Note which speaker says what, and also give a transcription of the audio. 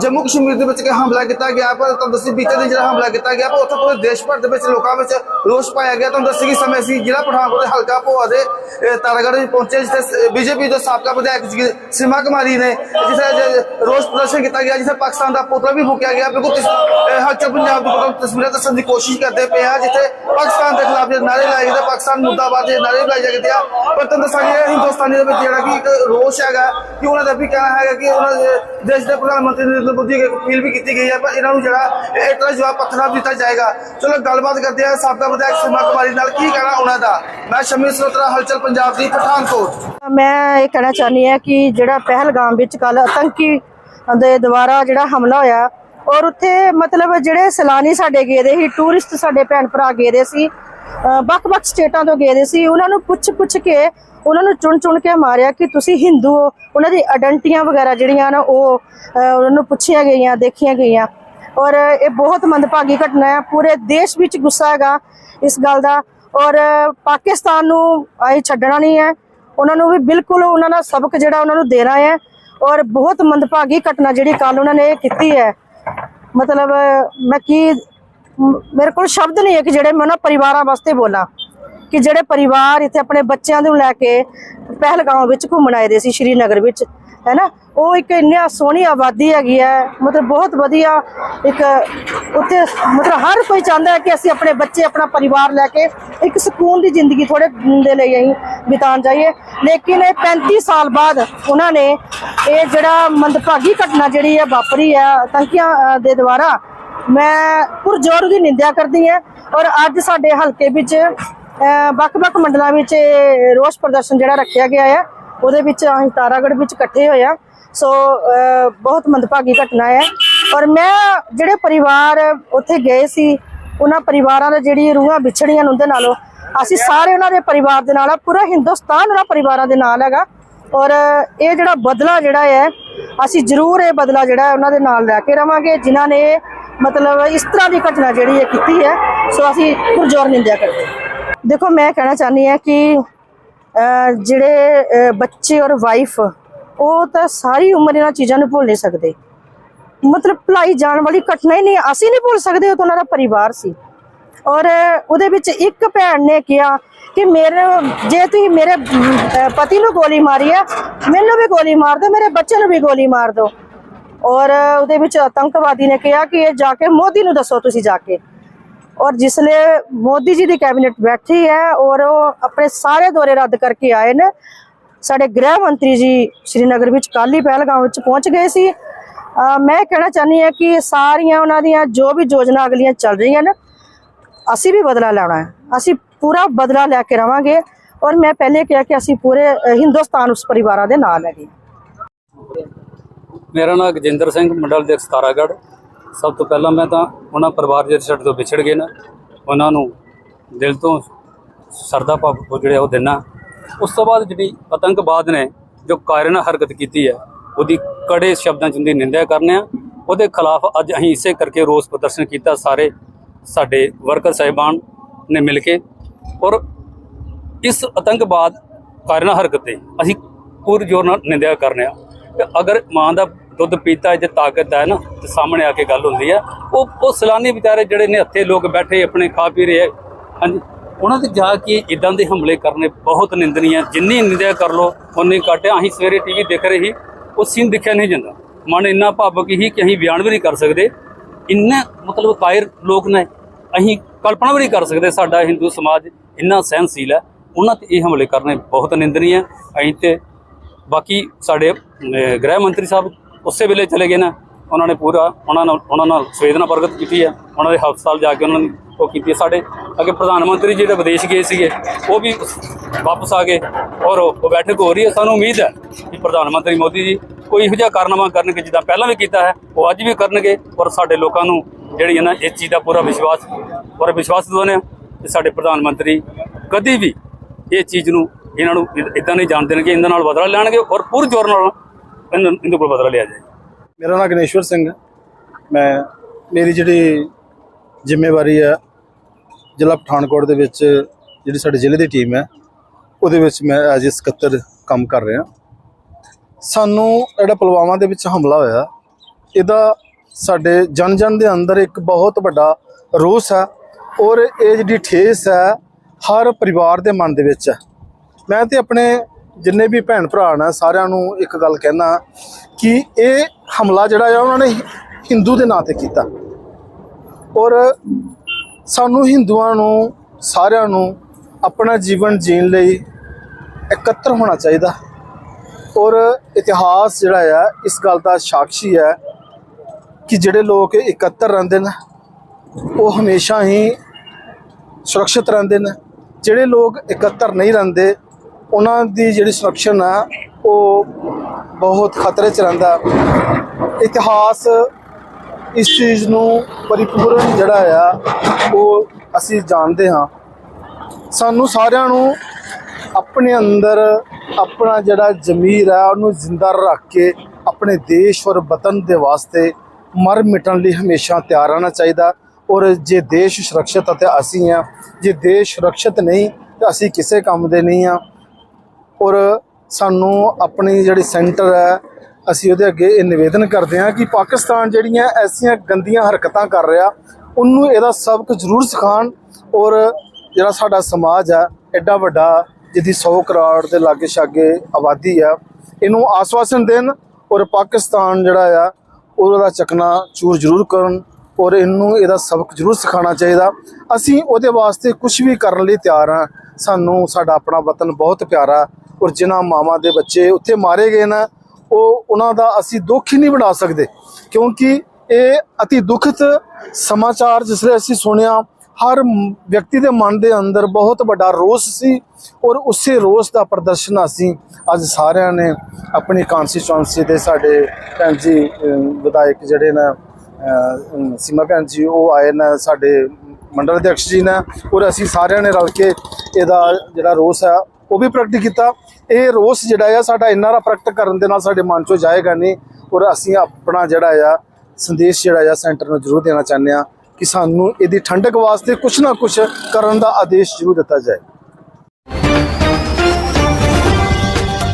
Speaker 1: ਜੰਮੂ ਕਸ਼ਮੀਰ ਦੇ ਵਿੱਚ ਕਿ ਹਮਲਾ ਕੀਤਾ ਗਿਆ, ਪਰ ਤੁਹਾਨੂੰ ਦੱਸੀ ਬੀਤੇ ਦਿਨ ਜਿਹੜਾ ਹਮਲਾ ਕੀਤਾ ਗਿਆ, ਪਰ ਉੱਥੇ ਪੂਰੇ ਦੇਸ਼ ਭਰ ਦੇ ਵਿੱਚ ਲੋਕਾਂ ਵਿੱਚ ਰੋਸ ਪਾਇਆ ਗਿਆ। ਤੁਹਾਨੂੰ ਦੱਸੀ ਕਿ ਸਮੇਂ ਸੀ, ਜ਼ਿਲ੍ਹਾ ਪਠਾਨਕੋਟ ਦੇ ਹਲਕਾ ਭੋਆ ਦੇ ਤਾਰਾਗੜ੍ਹ ਵਿੱਚ ਪਹੁੰਚੇ, ਜਿੱਥੇ ਬੀਜੇਪੀ ਦੇ ਸਾਬਕਾ ਵਿਧਾਇਕ ਸੀਮਾ ਕੁਮਾਰੀ ਨੇ, ਜਿੱਥੇ ਰੋਸ ਪ੍ਰਦਰਸ਼ਨ ਕੀਤਾ ਗਿਆ, ਜਿੱਥੇ ਪਾਕਿਸਤਾਨ ਦਾ ਪੁਤਲਾ ਵੀ ਫੂਕਿਆ ਗਿਆ। ਬਿਲਕੁਲ ਤਸ- ਹਲਚਲ ਪੰਜਾਬ ਦੀ ਕੋਲ ਤਸਵੀਰਾਂ ਦੱਸਣ ਦੀ ਕੋਸ਼ਿਸ਼ ਕਰਦੇ ਪਏ ਆ ਜਿੱਥੇ ਪਾਕਿਸਤਾਨ ਦੇ ਖਿਲਾਫ ਜਿਹੜੇ ਨਾਰੇ ਲਾਏ ਜਾਂਦੇ ਪਾਕਿਸਤਾਨ ਮੁਰਦਾਬਾਦ ਦੇ ਨਾਰੇ ਲਾਏ ਜਾਂਦੇ ਆ। ਪਰ ਤੁਹਾਨੂੰ ਦੱਸਾਂਗੇ ਹਿੰਦੁਸਤਾਨੀ ਦੇ ਵਿੱਚ ਜਿਹੜਾ ਕਿ ਇੱਕ ਰੋਸ਼ ਹੈਗਾ, ਕਿ ਉਹਨਾਂ ਦਾ ਵੀ ਕਹਿਣਾ ਹੈਗਾ ਕਿ ਉਹਨਾਂ ਦੇ, ਦੇਸ਼ ਦੇ ਪ੍ਰਧਾਨ ਮੰਤਰੀ ਨਰਿੰਦਰ ਮੋਦੀ ਅਪੀਲ ਵੀ ਕੀਤੀ ਗਈ ਹੈ, ਪਰ ਇਹਨਾਂ ਨੂੰ ਜਿਹੜਾ ਇਤਨਾ ਜਵਾਬ ਪੱਥਰਾ ਦਿੱਤਾ ਜਾਏਗਾ। ਚਲੋ, ਗੱਲਬਾਤ ਕਰਦੇ ਆ ਸਾਬਕਾ ਵਿਧਾਇਕ ਸੀਮਾ ਕੁਮਾਰੀ ਨਾਲ ਕੀ ਕਹਿਣਾ ਉਹਨਾਂ ਦਾ। ਮੈਂ ਸ਼ਮੀ ਸਰੋਤਰਾ ਹਲਚਲ ਪੰਜਾਬ ਦੀ, ਪਠਾਨਕੋਟ।
Speaker 2: ਮੈਂ ਇਹ ਕਹਿਣਾ ਚਾਹੁੰਦੀ ਹਾਂ ਕਿ ਜਿਹੜਾ ਪਹਿਲਗਾਮ ਵਿੱਚ ਕੱਲ ਆਤੰਕੀ ਦੇ ਦੁਆਰਾ ਜਿਹੜਾ ਹਮਲਾ ਹੋਇਆ, ਔਰ ਉੱਥੇ ਮਤਲਬ ਜਿਹੜੇ ਸੈਲਾਨੀ ਸਾਡੇ ਗਏ ਦੇ ਸੀ, ਟੂਰਿਸਟ ਸਾਡੇ ਭੈਣ ਭਰਾ ਗਏ ਦੇ ਸੀ ਵੱਖ-ਵੱਖ ਸਟੇਟਾਂ ਤੋਂ ਗਏ ਦੇ ਸੀ। ਉਹਨਾਂ ਨੂੰ ਪੁੱਛ-ਪੁੱਛ ਕੇ, ਉਹਨਾਂ ਨੂੰ ਚੁਣ-ਚੁਣ ਕੇ ਮਾਰਿਆ ਕਿ ਤੁਸੀਂ ਹਿੰਦੂ ਹੋ। ਉਹਨਾਂ ਦੀ ਆਇਡੈਂਟੀਆਂ ਵਗੈਰਾ ਜਿਹੜੀਆਂ ਨਾ, ਉਹ ਉਹਨਾਂ ਨੂੰ ਪੁੱਛੀਆਂ ਗਈਆਂ, ਦੇਖੀਆਂ ਗਈਆਂ। ਔਰ ਇਹ ਬਹੁਤ ਮੰਦਭਾਗੀ ਘਟਨਾ ਹੈ। ਪੂਰੇ ਦੇਸ਼ ਵਿੱਚ ਗੁੱਸਾ ਹੈਗਾ ਇਸ ਗੱਲ ਦਾ। ਔਰ ਪਾਕਿਸਤਾਨ ਨੂੰ ਅਸੀਂ ਛੱਡਣਾ ਨਹੀਂ ਹੈ। ਉਹਨਾਂ ਨੂੰ ਵੀ ਬਿਲਕੁਲ ਉਹਨਾਂ ਦਾ ਸਬਕ ਜਿਹੜਾ ਉਹਨਾਂ ਨੂੰ ਦੇਣਾ ਹੈ। ਔਰ ਬਹੁਤ ਮੰਦਭਾਗੀ ਘਟਨਾ ਜਿਹੜੀ ਕੱਲ ਉਹਨਾਂ ਨੇ ਇਹ ਕੀਤੀ ਹੈ। ਮਤਲਬ, ਮੈਂ ਕੀ ਮੇਰੇ ਕੋਲ ਸ਼ਬਦ ਨਹੀਂ ਹੈ ਕਿ ਜਿਹੜੇ ਮੈਂ ਉਹਨਾਂ ਪਰਿਵਾਰਾਂ ਵਾਸਤੇ ਬੋਲਾਂ, ਕਿ ਜਿਹੜੇ ਪਰਿਵਾਰ ਇੱਥੇ ਆਪਣੇ ਬੱਚਿਆਂ ਨੂੰ ਲੈ ਕੇ ਪਹਿਲਗਾਮ ਵਿੱਚ ਘੁੰਮਣ ਆਏ ਦੇ ਸੀ, ਸ਼੍ਰੀਨਗਰ ਵਿੱਚ ਹੈ ਨਾ ਉਹ ਇੱਕ ਇੰਨੀ ਸੋਹਣੀ ਆਬਾਦੀ ਹੈਗੀ ਹੈ, ਮਤਲਬ ਬਹੁਤ ਵਧੀਆ ਇੱਕ ਉੱਥੇ, ਮਤਲਬ ਹਰ ਕੋਈ ਚਾਹੁੰਦਾ ਹੈ ਕਿ ਅਸੀਂ ਆਪਣੇ ਬੱਚੇ, ਆਪਣਾ ਪਰਿਵਾਰ ਲੈ ਕੇ ਇੱਕ ਸਕੂਨ ਦੀ ਜ਼ਿੰਦਗੀ ਥੋੜੇ ਦੇ ਲਈ ਅਸੀਂ ਬਿਤਾਉਣ ਜਾਈਏ। ਲੇਕਿਨ ਇਹ 35 ਸਾਲ ਬਾਅਦ ਉਹਨਾਂ ਨੇ ਇਹ ਜਿਹੜਾ ਮੰਦਭਾਗੀ ਘਟਨਾ ਜਿਹੜੀ ਹੈ ਵਾਪਰੀ ਹੈ ਆਤੰਕੀਆਂ ਦੇ ਦੁਆਰਾ ਮੈਂ ਪੁਰਜੋਰ ਦੀ ਨਿੰਦਿਆ ਕਰਦੀ ਹਾਂ ਔਰ ਅੱਜ ਸਾਡੇ ਹਲਕੇ ਵਿੱਚ ਵੱਖ-ਵੱਖ ਮੰਡਲਾਂ ਵਿੱਚ ਰੋਸ ਪ੍ਰਦਰਸ਼ਨ ਜਿਹੜਾ ਰੱਖਿਆ ਗਿਆ ਹੈ ਉਹਦੇ ਵਿੱਚ ਅਸੀਂ ਤਾਰਾਗੜ੍ਹ ਵਿੱਚ ਇਕੱਠੇ ਹੋਏ ਆ ਸੋ ਬਹੁਤ ਮੰਦਭਾਗੀ ਘਟਨਾ ਹੈ। ਔਰ ਮੈਂ ਜਿਹੜੇ ਪਰਿਵਾਰ ਉੱਥੇ ਗਏ ਸੀ, ਉਹਨਾਂ ਪਰਿਵਾਰਾਂ ਦੇ ਜਿਹੜੀ ਰੂਹਾਂ ਵਿਛੜੀਆਂ ਨੇ ਉਹਦੇ ਨਾਲੋਂ, ਅਸੀਂ ਸਾਰੇ ਉਹਨਾਂ ਦੇ ਪਰਿਵਾਰ ਦੇ ਨਾਲ ਆ, ਪੂਰਾ ਹਿੰਦੁਸਤਾਨ ਉਹਨਾਂ ਪਰਿਵਾਰਾਂ ਦੇ ਨਾਲ ਹੈਗਾ। ਔਰ ਇਹ ਜਿਹੜਾ ਬਦਲਾ ਜਿਹੜਾ ਹੈ, ਅਸੀਂ ਜ਼ਰੂਰ ਇਹ ਬਦਲਾ ਜਿਹੜਾ ਉਹਨਾਂ ਦੇ ਨਾਲ ਲੈ ਕੇ ਰਵਾਂਗੇ, ਜਿਨ੍ਹਾਂ ਨੇ ਮਤਲਬ ਇਸ ਤਰ੍ਹਾਂ ਦੀ ਘਟਨਾ ਜਿਹੜੀ ਹੈ ਕੀਤੀ ਹੈ, ਸੋ ਅਸੀਂ ਪੁਰਜੋਰ ਨਿੰਦਿਆ ਕਰਦੇ ਦੇਖੋ, ਮੈਂ ਕਹਿਣਾ ਚਾਹੁੰਦੀ ਹਾਂ ਕਿ ਜਿਹੜੇ ਬੱਚੇ ਔਰ ਵਾਈਫ ਉਹ ਤਾਂ ਸਾਰੀ ਉਮਰ ਇਹਨਾਂ ਚੀਜ਼ਾਂ ਨੂੰ ਭੁੱਲ ਨਹੀਂ ਸਕਦੇ। ਮਤਲਬ ਭੁਲਾਈ ਜਾਣ ਵਾਲੀ ਘਟਨਾ ਹੀ ਨਹੀਂ, ਅਸੀਂ ਨਹੀਂ ਭੁੱਲ ਸਕਦੇ ਉਹ ਤਾਂ ਉਹਨਾਂ ਦਾ ਪਰਿਵਾਰ ਸੀ। ਔਰ ਉਹਦੇ ਵਿੱਚ ਇੱਕ ਭੈਣ ਨੇ ਕਿਹਾ ਕਿ ਮੇਰੇ, ਜੇ ਤੁਸੀਂ ਮੇਰੇ ਪਤੀ ਨੂੰ ਗੋਲੀ ਮਾਰੀ ਹੈ ਮੈਨੂੰ ਵੀ ਗੋਲੀ ਮਾਰ ਦਿਓ, ਮੇਰੇ ਬੱਚੇ ਨੂੰ ਵੀ ਗੋਲੀ ਮਾਰ ਦਿਓ। ਔਰ ਉਹਦੇ ਵਿੱਚ ਆਤੰਕਵਾਦੀ ਨੇ ਕਿਹਾ ਕਿ ਇਹ ਜਾ ਕੇ ਮੋਦੀ ਨੂੰ ਦੱਸੋ ਤੁਸੀਂ ਜਾ ਕੇ। ਔਰ ਜਿਸਲੇ ਮੋਦੀ ਜੀ ਦੀ ਕੈਬਨਿਟ ਬੈਠੀ ਹੈ ਔਰ ਉਹ ਆਪਣੇ ਸਾਰੇ ਦੌਰੇ ਰੱਦ ਕਰਕੇ ਆਏ ਨੇ, ਸਾਡੇ ਗ੍ਰਹਿ ਮੰਤਰੀ ਜੀ ਸ਼੍ਰੀਨਗਰ ਵਿੱਚ ਕੱਲ੍ਹ ਹੀ ਪਹਿਲਗਾਮ ਵਿੱਚ ਪਹੁੰਚ ਗਏ ਸੀ। ਅਹ ਮੈਂ ਕਹਿਣਾ ਚਾਹੁੰਦੀ ਹਾਂ ਕਿ ਸਾਰੀਆਂ ਉਹਨਾਂ ਦੀਆਂ ਜੋ ਵੀ ਯੋਜਨਾ ਅਗਲੀਆਂ ਚੱਲ ਰਹੀਆਂ ਨੇ, ਅਸੀਂ ਵੀ ਬਦਲਾ ਲੈਣਾ ਹੈ। ਅਸੀਂ ਪੂਰਾ ਬਦਲਾ ਲੈ ਕੇ ਰਵਾਂਗੇ ਔਰ ਮੈਂ ਪਹਿਲੇ ਕਿਹਾ ਕਿ ਅਸੀਂ ਪੂਰੇ ਹਿੰਦੁਸਤਾਨ ਉਸ ਪਰਿਵਾਰਾਂ ਦੇ ਨਾਲ ਹੈਗੇ।
Speaker 3: ਮੇਰਾ ਨਾਮ ਗਜਿੰਦਰ ਸਿੰਘ, ਮੰਡਲ ਦੇ ਸਤਾਰਾਗੜ੍ਹ। ਸਭ ਤੋਂ ਪਹਿਲਾਂ ਮੈਂ ਤਾਂ ਉਹਨਾਂ ਪਰਿਵਾਰ ਜਿਹੜੇ ਸਾਡੇ ਤੋਂ ਵਿਛੜ ਗਏ ਨਾ। ਉਹਨਾਂ ਨੂੰ ਦਿਲ ਤੋਂ ਸਰਦਾ ਭਾਵ ਜਿਹੜੇ ਉਹ ਦੇਣਾ ਉਸ ਤੋਂ ਬਾਅਦ ਜਿਹੜੀ ਆਤੰਕਵਾਦ ਨੇ, ਜੋ ਕਾਇਰਨਾ ਹਰਕਤ ਕੀਤੀ ਹੈ, ਉਹਦੀ ਕੜੇ ਸ਼ਬਦਾਂ 'ਚ ਉਹਦੀ ਨਿੰਦਿਆ ਕਰਨੇ ਆ। ਉਹਦੇ ਖਿਲਾਫ ਅੱਜ ਅਸੀਂ ਇਸੇ ਕਰਕੇ ਰੋਸ ਪ੍ਰਦਰਸ਼ਨ ਕੀਤਾ, ਸਾਰੇ ਸਾਡੇ ਵਰਕਰ ਸਾਹਿਬਾਨ ਨੇ ਮਿਲ ਕੇ। ਔਰ ਇਸ ਆਤੰਕਵਾਦ ਕਾਰਨ ਹਰਕਤ ਤੇ ਅਸੀਂ ਪੂਰੀ ਜ਼ੋਰ ਨਾਲ ਨਿੰਦਿਆ ਕਰਨੇ ਆ। ਕਿ ਅਗਰ ਮਾਂ ਦਾ ਦੁੱਧ ਪੀਤਾ ਜੇ ਤਾਕਤ ਹੈ ਨਾ ਤੇ ਸਾਹਮਣੇ ਆ ਕੇ ਗੱਲ ਹੁੰਦੀ ਹੈ। ਉਹ ਉਹ ਸਲਾਨੀ ਵਿਚਾਰੇ ਜਿਹੜੇ ਨੇ ਹੱਥੇ ਲੋਕ ਬੈਠੇ ਆਪਣੇ ਖਾ ਪੀ ਰਹੇ ਆ, ਹਾਂਜੀ। ਉਹਨਾਂ ਤੇ ਜਾ ਕੇ ਇਦਾਂ ਦੇ ਹਮਲੇ ਕਰਨੇ ਬਹੁਤ ਨਿੰਦਨੀय ਜਿੰਨੀ ਨਿੰਦਿਆ ਕਰ ਲੋ ਉਨੀ ਘੱਟ ਹੈ। ਅਸੀਂ ਸਵੇਰੇ ਟੀਵੀ ਦੇਖ ਰਹੇ ਸੀ ਉਹ ਸੀਨ ਦਿਖਿਆ ਨਹੀਂ ਜਾਂਦਾ। ਮਨ ਇੰਨਾ ਭਾਵਕ ਹੀ ਕਿ ਅਸੀਂ ਬਿਆਨ ਵੀ ਨਹੀਂ ਕਰ ਸਕਦੇ। ਇੰਨੇ ਮਤਲਬ ਕਾਇਰ ਲੋਕ ਨੇ ਅਸੀਂ ਕਲਪਨਾ ਵੀ ਨਹੀਂ ਕਰ ਸਕਦੇ ਸਾਡਾ ਹਿੰਦੂ ਸਮਾਜ ਇੰਨਾ ਸਹਿਨਸ਼ੀਲ ਹੈ। ਉਹਨਾਂ ਤੇ ਇਹ ਹਮਲੇ ਕਰਨੇ ਬਹੁਤ ਨਿੰਦਨੀय ਹੈ ਅਸੀਂ ਤੇ ਬਾਕੀ ਸਾਡੇ ਗ੍ਰਹਿ ਮੰਤਰੀ ਸਾਹਿਬ ਉਸੇ ਵੇਲੇ ਚਲੇ ਗਏ ਨਾ। ਉਹਨਾਂ ਨੇ ਪੂਰਾ, ਉਹਨਾਂ ਨਾਲ ਉਹਨਾਂ ਨਾਲ ਸੰਵੇਦਨਾ ਪ੍ਰਗਟ ਕੀਤੀ ਹੈ ਉਹਨਾਂ ਦੇ ਹਸਪਤਾਲ ਜਾ ਕੇ ਉਹਨਾਂ ਨੇ ਉਹ ਕੀਤੀ ਹੈ ਸਾਡੇ ਅੱਗੇ ਪ੍ਰਧਾਨ ਮੰਤਰੀ ਜਿਹੜੇ ਵਿਦੇਸ਼ ਗਏ ਸੀਗੇ, ਉਹ ਵੀ ਵਾਪਸ ਆ ਗਏ। ਔਰ ਉਹ ਬੈਠਕ ਹੋ ਰਹੀ ਹੈ। ਸਾਨੂੰ ਉਮੀਦ ਹੈ ਕਿ ਪ੍ਰਧਾਨ ਮੰਤਰੀ ਮੋਦੀ ਜੀ ਕੋਈ ਇਹੋ ਜਿਹਾ ਕਾਰਨਾਮਾ ਕਰਨਗੇ ਜਿੱਦਾਂ ਪਹਿਲਾਂ ਵੀ ਕੀਤਾ ਹੈ, ਉਹ ਅੱਜ ਵੀ ਕਰਨਗੇ। ਔਰ ਸਾਡੇ ਲੋਕਾਂ ਨੂੰ ਜਿਹੜੀ ਹੈ ਨਾ, ਇਸ ਚੀਜ਼ ਦਾ ਪੂਰਾ ਵਿਸ਼ਵਾਸ ਔਰ ਵਿਸ਼ਵਾਸ ਦਿਵਾਉਂਦੇ ਹਾਂ ਕਿ ਸਾਡੇ ਪ੍ਰਧਾਨ ਮੰਤਰੀ ਕਦੀ ਵੀ ਇਹ ਚੀਜ਼ ਨੂੰ ਇਹਨਾਂ ਨੂੰ ਇਦਾਂ ਨਹੀਂ ਜਾਣ ਦੇਣਗੇ ਇਹਨਾਂ ਨਾਲ ਬਦਲਾ ਲੈਣਗੇ ਔਰ ਪੂਰੇ ਜ਼ੋਰ ਨਾਲ ਇਹਨਾਂ ਇਹਦੇ ਕੋਲ ਬਦਲਾ ਲਿਆ ਜਾਏ।
Speaker 4: ਮੇਰਾ ਨਾਮ ਗਣੇਸ਼ਵਰ ਸਿੰਘ ਹੈ। ਮੈਂ, ਮੇਰੀ ਜਿਹੜੀ ਜ਼ਿੰਮੇਵਾਰੀ ਹੈ, ਜ਼ਿਲ੍ਹਾ ਪਠਾਨਕੋਟ ਦੇ ਵਿੱਚ ਜਿਹੜੀ ਸਾਡੇ ਜ਼ਿਲ੍ਹੇ ਦੀ ਟੀਮ ਹੈ, ਉਹਦੇ ਵਿੱਚ ਮੈਂ ਐਜ ਸਕੱਤਰ ਕੰਮ ਕਰ ਰਿਹਾ। ਸਾਨੂੰ ਜਿਹੜਾ ਪੁਲਵਾਮਾ ਦੇ ਵਿੱਚ ਹਮਲਾ ਹੋਇਆ, ਇਹਦਾ ਸਾਡੇ ਜਨ ਜਨ ਦੇ ਅੰਦਰ ਇੱਕ ਬਹੁਤ ਵੱਡਾ ਰੋਸ ਹੈ ਔਰ ਇਹ ਜਿਹੜੀ ਠੇਸ ਹੈ, ਹਰ ਪਰਿਵਾਰ ਦੇ ਮਨ ਦੇ ਵਿੱਚ ਹੈ। ਮੈਂ ਤੇ ਆਪਣੇ ਜਿੰਨੇ ਵੀ ਭੈਣ ਭਰਾ ਨੇ ਸਾਰਿਆਂ ਨੂੰ ਇੱਕ ਗੱਲ ਕਹਿਣਾ ਕਿ ਇਹ ਹਮਲਾ ਜਿਹੜਾ ਆ, ਉਹਨਾਂ ਨੇ ਹਿੰਦੂ ਦੇ ਨਾਂ ਤੇ ਕੀਤਾ। ਔਰ ਸਾਨੂੰ ਹਿੰਦੂਆਂ ਨੂੰ, ਸਾਰਿਆਂ ਨੂੰ ਆਪਣਾ ਜੀਵਨ ਜੀਣ ਲਈ ਇਕੱਤਰ ਹੋਣਾ ਚਾਹੀਦਾ। ਔਰ ਇਤਿਹਾਸ ਜਿਹੜਾ ਆ, ਇਸ ਗੱਲ ਦਾ ਸਾਖੀ ਹੈ ਕਿ ਜਿਹੜੇ ਲੋਕ ਇਕੱਤਰ ਰਹਿੰਦੇ ਨੇ, ਉਹ ਹਮੇਸ਼ਾ ਹੀ ਸੁਰੱਖਿਅਤ ਰਹਿੰਦੇ ਨੇ। ਜਿਹੜੇ ਲੋਕ ਇਕੱਤਰ ਨਹੀਂ ਰਹਿੰਦੇ ਉਹਨਾਂ ਦੀ ਜਿਹੜੀ ਸੁਰੱਖਿਆ ਆ ਉਹ ਬਹੁਤ ਖਤਰੇ 'ਚ ਰਹਿੰਦਾ। ਇਤਿਹਾਸ ਇਸ ਚੀਜ਼ ਨੂੰ ਪਰਿਪੂਰਨ ਜਿਹੜਾ ਆ, ਉਹ ਅਸੀਂ ਜਾਣਦੇ ਹਾਂ। ਸਾਨੂੰ ਸਾਰਿਆਂ ਨੂੰ ਆਪਣੇ ਅੰਦਰ ਆਪਣਾ ਜਿਹੜਾ ਜ਼ਮੀਰ ਆ, ਉਹਨੂੰ ਜ਼ਿੰਦਾ ਰੱਖ ਕੇ ਆਪਣੇ ਦੇਸ਼ ਔਰ ਵਤਨ ਦੇ ਵਾਸਤੇ ਮਰ ਮਿਟਣ ਲਈ ਹਮੇਸ਼ਾ ਤਿਆਰ ਰਹਿਣਾ ਚਾਹੀਦਾ। ਔਰ ਜੇ ਦੇਸ਼ ਸੁਰੱਖਿਅਤ ਹੈ ਤੇ ਅਸੀਂ ਆ ਜੇ ਦੇਸ਼ ਸੁਰੱਖਿਅਤ ਨਹੀਂ, ਤਾਂ ਅਸੀਂ ਕਿਸੇ ਕੰਮ ਦੇ ਨਹੀਂ ਆ ਔਰ ਸਾਨੂੰ ਆਪਣੀ ਜਿਹੜੀ ਸੈਂਟਰ ਹੈ, ਅਸੀਂ ਉਹਦੇ ਅੱਗੇ ਇਹ ਨਿਵੇਦਨ ਕਰਦੇ ਹਾਂ ਕਿ ਪਾਕਿਸਤਾਨ ਜਿਹੜੀਆਂ ਐਸੀਆਂ ਗੰਦੀਆਂ ਹਰਕਤਾਂ ਕਰ ਰਿਹਾ, ਉਹਨੂੰ ਇਹਦਾ ਸਬਕ ਜ਼ਰੂਰ ਸਿਖਾਉਣ ਔਰ ਜਿਹੜਾ ਸਾਡਾ ਸਮਾਜ ਹੈ, ਐਡਾ ਵੱਡਾ, ਜਿਹਦੀ 100 ਕਰੋੜ ਦੇ ਲਾਗੇ ਛਾਗੇ ਆਬਾਦੀ ਆ ਇਹਨੂੰ ਆਸਵਾਸਨ ਦੇਣ ਔਰ ਪਾਕਿਸਤਾਨ ਜਿਹੜਾ ਆ, ਉਹਦਾ ਚੱਕਣਾ ਚੂਰ ਜ਼ਰੂਰ ਕਰਨ ਔਰ ਇਹਨੂੰ ਇਹਦਾ ਸਬਕ ਜ਼ਰੂਰ ਸਿਖਾਉਣਾ ਚਾਹੀਦਾ। ਅਸੀਂ ਉਹਦੇ ਵਾਸਤੇ ਕੁਝ ਵੀ ਕਰਨ ਲਈ ਤਿਆਰ ਹਾਂ। ਸਾਨੂੰ ਸਾਡਾ ਆਪਣਾ ਵਤਨ ਬਹੁਤ ਪਿਆਰਾ ਔਰ ਜਿਨ੍ਹਾਂ ਮਾਵਾਂ ਦੇ ਬੱਚੇ ਉੱਥੇ ਮਾਰੇ ਗਏ ਨਾ, ਉਹ ਉਹਨਾਂ ਦਾ ਅਸੀਂ ਦੁੱਖ ਹੀ ਨਹੀਂ ਬਣਾ ਸਕਦੇ, ਕਿਉਂਕਿ ਇਹ ਅਤੀ ਦੁਖਤ ਸਮਾਚਾਰ ਜਿਸ ਲਈ ਅਸੀਂ ਸੁਣਿਆ, ਹਰ ਵਿਅਕਤੀ ਦੇ ਮਨ ਦੇ ਅੰਦਰ ਬਹੁਤ ਵੱਡਾ ਰੋਸ ਸੀ ਔਰ ਉਸੇ ਰੋਸ ਦਾ ਪ੍ਰਦਰਸ਼ਨ ਅਸੀਂ ਅੱਜ ਸਾਰਿਆਂ ਨੇ ਆਪਣੀ ਕਨਸਟੀਚੁਐਂਸੀ ਦੇ ਸਾਡੇ ਭੈਣ ਜੀ ਵਿਧਾਇਕ ਜਿਹੜੇ ਨੇ ਸੀਮਾ ਭੈਣ ਜੀ, ਉਹ ਆਏ ਨੇ, ਸਾਡੇ ਮੰਡਲ ਅਧਿਕਸ਼ ਜੀ ਨੇ ਔਰ ਅਸੀਂ ਸਾਰਿਆਂ ਨੇ ਰਲ ਕੇ ਇਹਦਾ ਜਿਹੜਾ ਰੋਸ ਹੈ, ਉਹ ਵੀ ਪ੍ਰਗਟ ਕੀਤਾ। ਇਹ ਰੋਸ ਜਿਹੜਾ ਆ, ਸਾਡਾ ਇੰਨਾ ਰਾ ਪ੍ਰਗਟ ਕਰਨ ਦੇ ਨਾਲ ਸਾਡੇ ਮਨ ਚੋਂ ਜਾਏਗਾ ਨਹੀਂ। ਔਰ ਅਸੀਂ ਆਪਣਾ ਜਿਹੜਾ ਆ, ਸੰਦੇਸ਼ ਜਿਹੜਾ ਆ, ਸੈਂਟਰ ਨੂੰ ਜ਼ਰੂਰ ਦੇਣਾ ਚਾਹੁੰਦੇ ਆ ਕਿ ਸਾਨੂੰ ਇਹਦੀ ਠੰਡਕ ਵਾਸਤੇ ਕੁਝ ਨਾ ਕੁਝ ਕਰਨ ਦਾ ਆਦੇਸ਼ ਜ਼ਰੂਰ ਦਿੱਤਾ ਜਾਏ।